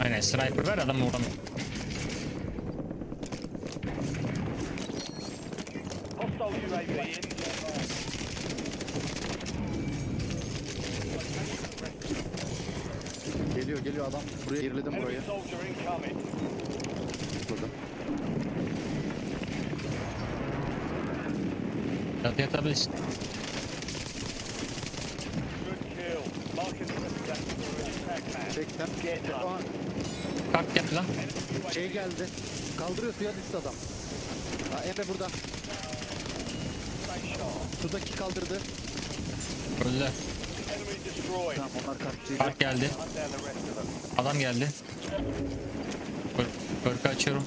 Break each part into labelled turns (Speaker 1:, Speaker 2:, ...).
Speaker 1: Aynen sniper ver adam vuramıyor.
Speaker 2: Geliyor geliyor adam. Buraya geriledim
Speaker 3: incoming.
Speaker 2: Burada.
Speaker 1: Çatıya atabilirsin.
Speaker 3: Man.
Speaker 2: Çektim.
Speaker 1: Kalk yap lan.
Speaker 2: şey geldi. Kaldırıyor suya düştü adam. Ha, Emre burada. Sudaki kaldırdı.
Speaker 1: Öldü.
Speaker 2: Tamam onlar kaçtı.
Speaker 1: Kalk geldi. Adam geldi. Kör- Körkü açıyorum.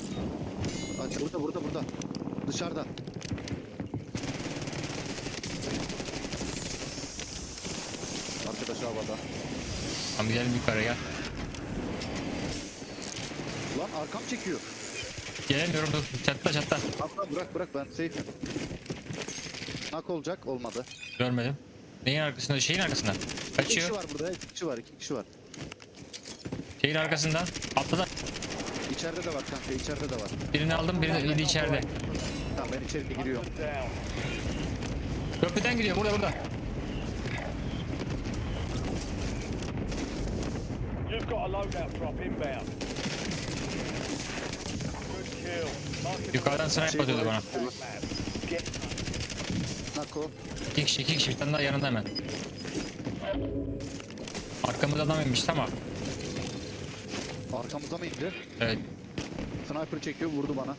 Speaker 2: Aç, burada burada burada. Dışarıda. Arkadaş havada.
Speaker 1: Tamam gidelim yukarı gel.
Speaker 2: Lan arkam çekiyor.
Speaker 1: Gelemiyorum dur. Çatla çatla.
Speaker 2: Atla bırak bırak ben safe'im. Nak olacak olmadı.
Speaker 1: Görmedim. Neyin arkasında? Şeyin arkasında.
Speaker 2: İki kişi
Speaker 1: Kaçıyor.
Speaker 2: var burada. iki kişi var. iki kişi var.
Speaker 1: Şeyin arkasında. Atladı.
Speaker 2: İçeride de var kanka. içeride de var.
Speaker 1: Birini aldım. Birini biri içeride.
Speaker 2: Tamam ben içeri giriyorum.
Speaker 3: Down.
Speaker 1: Köprüden gidiyor. Burada burada.
Speaker 3: You've got a loadout drop inbound. Good kill. Marking the
Speaker 1: Yukarıdan sniper atıyordu bana.
Speaker 2: Nako.
Speaker 1: İki kişi iki kişi. Bir tane daha yanında hemen. Arkamızda adam inmiş tamam.
Speaker 2: Arkamıza mı indi?
Speaker 1: Evet.
Speaker 2: Sniper çekiyor vurdu bana.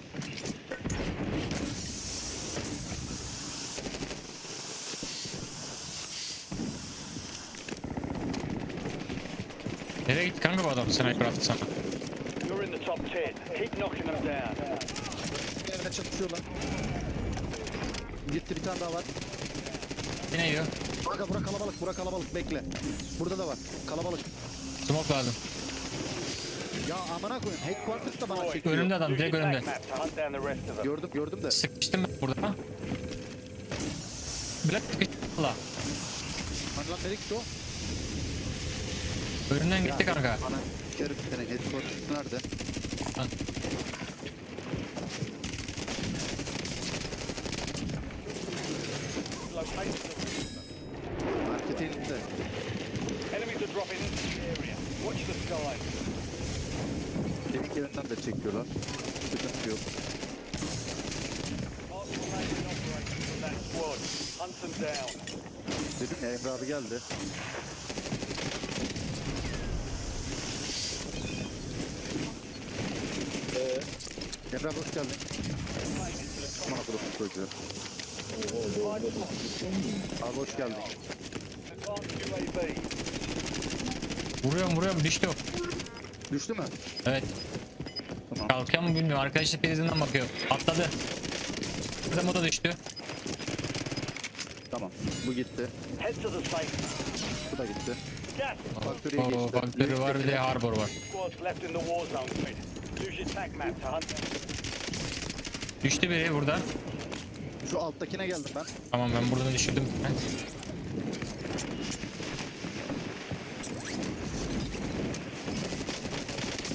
Speaker 1: Nereye gitti kanka bu adam? Sniper attı sana.
Speaker 3: You're in the top 10. Keep knocking them down.
Speaker 2: Yerine çatışıyorlar. Gitti bir tane daha var.
Speaker 1: Yine yiyor.
Speaker 2: Kanka bura kalabalık bura kalabalık bekle. Burada da var. Kalabalık.
Speaker 1: Smoke lazım.
Speaker 2: Ya amına koyayım. Headquarters da bana çekiyor.
Speaker 1: Önümde adam. Direkt önümde.
Speaker 3: them.
Speaker 2: Gördüm gördüm de.
Speaker 1: Sıkıştım ben burada. Black sıkıştı. Allah.
Speaker 2: Hani lan nereye gitti o?
Speaker 1: Önünden gitti kanka.
Speaker 2: Bana bir tane headquarters nerede?
Speaker 1: Lan.
Speaker 2: Markete indi.
Speaker 3: Enemies are dropping into the area. Watch the skies.
Speaker 2: Kemik yerinden de çekiyorlar. Sıkıntı yok. Dedim ya Emre abi geldi. Emre abi hoş geldin. Aman akıllı çocuğu. Abi hoş geldin.
Speaker 1: Vuruyorum vuruyorum düştü o.
Speaker 2: Düştü mü?
Speaker 1: Evet.
Speaker 2: Tamam.
Speaker 1: Kalkıyor mu bilmiyorum. Arkadaş da prizinden bakıyor. Atladı. Bizim o da düştü.
Speaker 2: Tamam. Bu gitti.
Speaker 3: Head to the safe.
Speaker 2: Bu da gitti.
Speaker 3: Gas.
Speaker 2: Faktörüye
Speaker 1: O
Speaker 2: geçti.
Speaker 1: faktörü var bir de harbor var.
Speaker 3: Squads left in the war zone, Fred. Use your attack map to hunt them.
Speaker 1: Düştü biri burada.
Speaker 2: Şu alttakine geldim ben.
Speaker 1: Tamam ben buradan düşürdüm.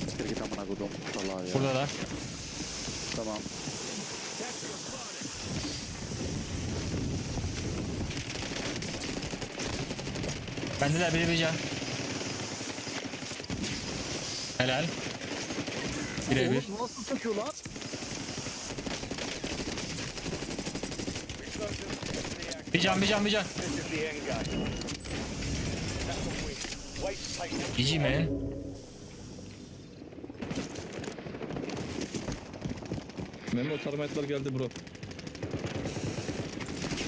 Speaker 2: Siktir git amına kodum. Ya. Tamam.
Speaker 1: Bende de biri bir can. Helal. Birebir.
Speaker 2: Oğlum nasıl çekiyor lan?
Speaker 1: Bir can bir can bir can. GG man.
Speaker 4: Memo termitler geldi bro.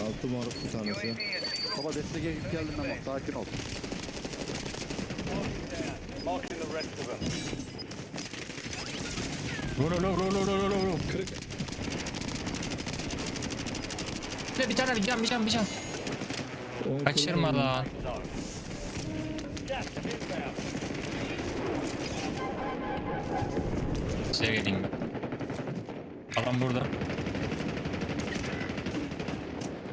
Speaker 4: Altı maruf bir tanesi.
Speaker 2: Baba desteğe gidip geldim ama sakin ol.
Speaker 3: Marking the rest of them.
Speaker 1: Vur vur vur vur vur vur vur.
Speaker 4: Kırık.
Speaker 1: Bir de bir tane bir can bir can bir can. Kaçırma lan. Size geleyim ben. Adam burada.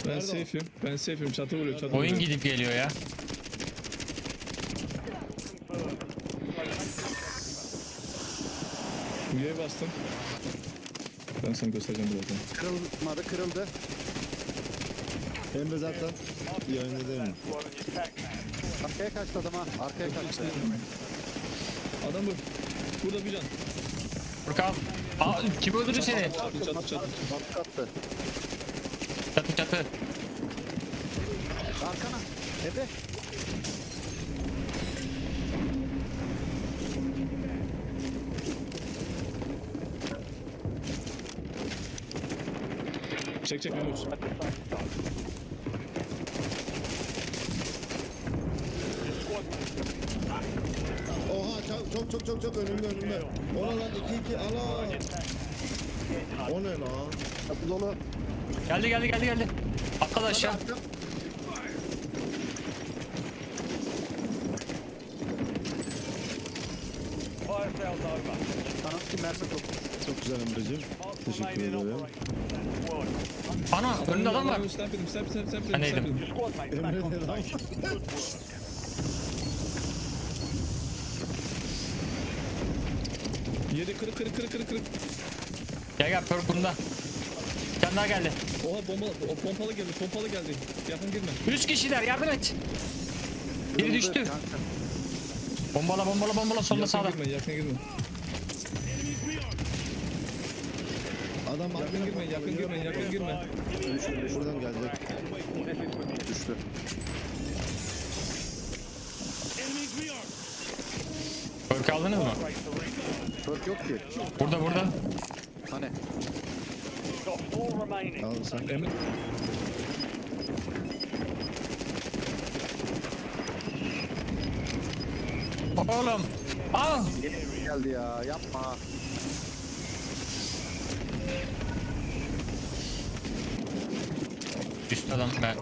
Speaker 4: Ben safe'im. Ben safe'im. Çatı vuruyor. Çatı
Speaker 1: Oyun
Speaker 4: vuruyor.
Speaker 1: gidip geliyor ya.
Speaker 4: Üyeye bastım. Ben sana göstereceğim birazdan.
Speaker 2: Kırılmadı kırıldı.
Speaker 5: Emre zaten iyi oynadı değil mi?
Speaker 2: Arkaya kaçtı adam ha. Arkaya kaçtı.
Speaker 4: Adam bu. Burada bir can.
Speaker 1: Furkan. Aa, kim öldürdü seni?
Speaker 4: Çatı çatı çatı.
Speaker 2: Bak.
Speaker 1: Çatı çatı.
Speaker 2: Arkana. Ebe.
Speaker 4: Çek çek Memur.
Speaker 5: Oha çok çok çok çok çok önümde önümde. Ona lan 2 2 ala. O ne lan?
Speaker 2: Kapı dolu.
Speaker 1: Geldi geldi geldi geldi.
Speaker 3: Sales over.
Speaker 2: Kanat ki mermi çok.
Speaker 5: Çok güzel Emre'cim. Teşekkür ederim.
Speaker 1: Ana önünde adam var.
Speaker 4: Snap edim snap snap snap
Speaker 1: Ben neydim?
Speaker 5: Emre ne lan?
Speaker 4: Yeri kırık kırık kırık kırık kırık.
Speaker 1: Gel gel perk bunda. Bir tane daha geldi.
Speaker 4: Oha bomba o pompalı geldi pompalı geldi. Yakın girme.
Speaker 1: Üç kişiler yardım et. Biri düştü. Bombala bombala bombala solda
Speaker 4: Yakın
Speaker 1: sağda.
Speaker 4: girme yakın girme.
Speaker 5: Adam
Speaker 4: Yakın girme yakın girme yakın girme.
Speaker 5: Buradan gelecek.
Speaker 2: Düştü.
Speaker 1: Perk aldınız mı?
Speaker 2: Perk yok ki.
Speaker 1: Burada burada.
Speaker 2: Hani.
Speaker 3: Four remaining.
Speaker 5: Al sen.
Speaker 4: Emre
Speaker 1: Oğlum. Aa.
Speaker 2: Geldi ya yapma.
Speaker 1: Üst adam ben.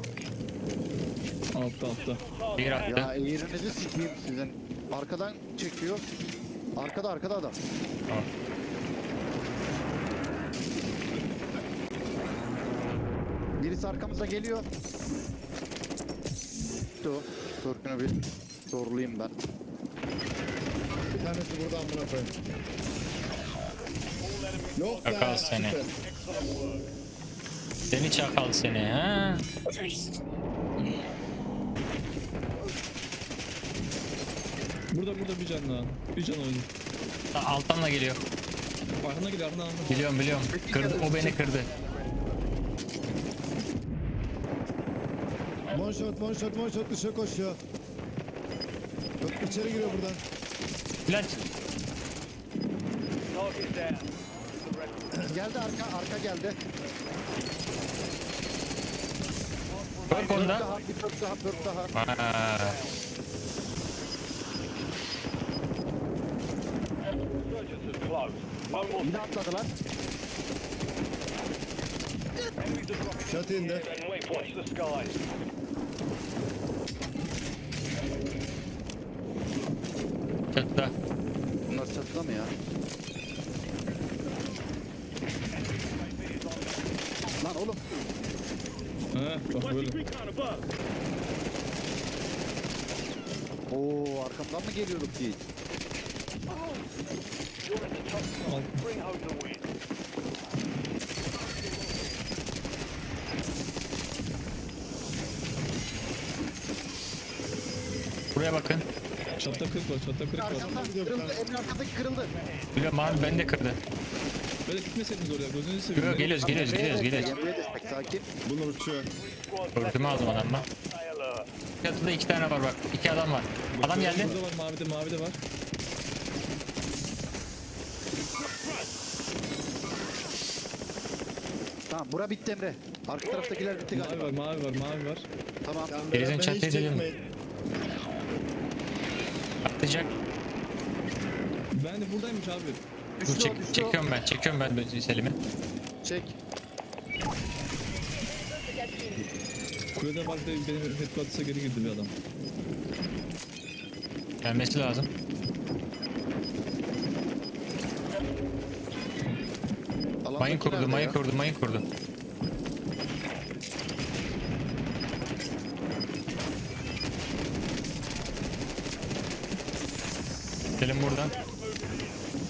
Speaker 4: altta altta.
Speaker 1: Bir attı.
Speaker 2: Ya yerinizi sikeyim sizin. Arkadan çekiyor. Arkada arkada adam.
Speaker 1: Tamam.
Speaker 2: Birisi arkamıza geliyor. Dur. Törkünü bir doğrulayayım ben.
Speaker 5: Bir tanesi burada amına koyayım. Yok.
Speaker 1: Çakal seni.
Speaker 5: süper.
Speaker 1: Seni çakal seni ha.
Speaker 4: Burada burada bir can daha. Bir can oyun.
Speaker 1: Aa, Alttan da geliyor.
Speaker 4: Arkana gidiyor arkana arkana.
Speaker 1: Biliyorum biliyorum. Kırdı, o beni kırdı.
Speaker 5: Shot one shot one shot dışarı koşuyor. Yok içeri giriyor buradan.
Speaker 3: Down.
Speaker 2: Geldi arka arka geldi. Pörk
Speaker 1: onda.
Speaker 2: bir pörk daha pörk daha.
Speaker 1: Aa,
Speaker 2: Yine atladılar.
Speaker 3: enemies are dropping
Speaker 5: Çatı indi.
Speaker 3: Wait, watch the skies.
Speaker 1: çatıda.
Speaker 2: Çatıda mı ya? Lan oğlum.
Speaker 4: He bak böyle.
Speaker 2: Oo arkamdan mı geliyorduk ki?
Speaker 3: Top
Speaker 4: Al.
Speaker 1: Buraya bakın.
Speaker 4: Çatta kırık var çatta kırık var.
Speaker 2: Arkamdan kırıldı. Emre arkadaki kırıldı.
Speaker 1: Biliyorum abi ben de kırdı.
Speaker 4: Böyle gitmeseydiniz oraya gözünüzü seveyim.
Speaker 1: Yok geliyoruz geliyoruz geliyoruz geliyoruz.
Speaker 2: Emre'ye destek sakin.
Speaker 5: Bunlar uçuyor.
Speaker 1: Örtümü aldım adamla. Çatıda iki tane var bak. İki adam var. Adam geldi.
Speaker 4: Burada var mavide mavide var.
Speaker 2: Tamam bura bitti Emre. Arka taraftakiler bitti
Speaker 4: Mavi
Speaker 2: galiba.
Speaker 4: var mavi var mavi var.
Speaker 2: Tamam.
Speaker 5: Hiç
Speaker 1: çatıya dedim. Atlayacak.
Speaker 4: Ben de buradaymış abi.
Speaker 1: Dur çek, çekiyorum ben. Çekiyorum ben böyle Selim'i.
Speaker 2: Çek.
Speaker 4: Kulede var da benim headquarters'a geri girdi bir adam.
Speaker 1: Gelmesi lazım. Mayın kurdu, mayın kurdu, mayın kurdu. Selim buradan.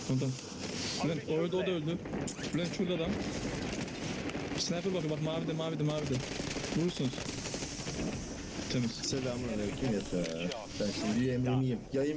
Speaker 4: Tamam tamam. Bülent o öldü o da öldü. Bülent şurada adam. Sniper bakıyor bak mavide mavide mavide. Vurursunuz. Temiz.
Speaker 5: Selamun aleyküm yeter. Ben şimdi yemeğimi yiyeyim. Yayın